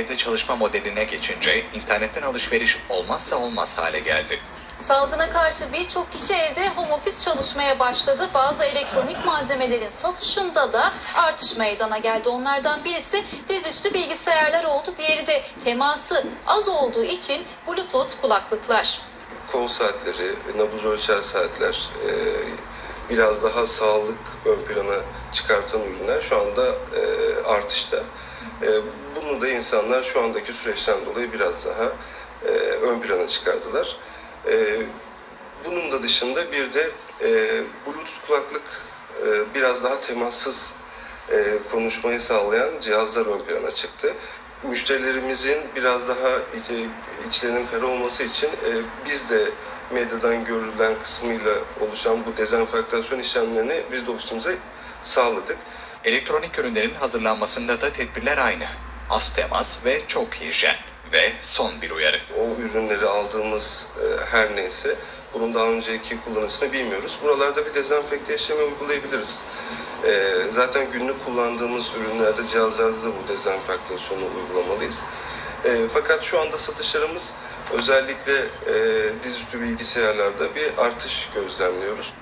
evde çalışma modeline geçince internetten alışveriş olmazsa olmaz hale geldi. Salgına karşı birçok kişi evde home office çalışmaya başladı. Bazı elektronik malzemelerin satışında da artış meydana geldi. Onlardan birisi dizüstü bilgisayarlar oldu. Diğeri de teması az olduğu için Bluetooth kulaklıklar. kol saatleri, nabız ölçer saatler, e, biraz daha sağlık ön plana çıkartan ürünler şu anda e, artışta. E, insanlar şu andaki süreçten dolayı biraz daha e, ön plana çıkardılar. E, bunun da dışında bir de e, Bluetooth kulaklık e, biraz daha temassız e, konuşmayı sağlayan cihazlar ön plana çıktı. Müşterilerimizin biraz daha iç- içlerinin ferah olması için e, biz de medyadan görülen kısmıyla oluşan bu dezenfektasyon işlemlerini biz de ofisimize sağladık. Elektronik ürünlerin hazırlanmasında da tedbirler aynı. Az temas ve çok hijyen ve son bir uyarı. O ürünleri aldığımız e, her neyse bunun daha önceki kullanısını bilmiyoruz. Buralarda bir dezenfekte işlemi uygulayabiliriz. E, zaten günlük kullandığımız ürünlerde, cihazlarda da bu dezenfektasyonu uygulamalıyız. E, fakat şu anda satışlarımız özellikle e, dizüstü bilgisayarlarda bir artış gözlemliyoruz.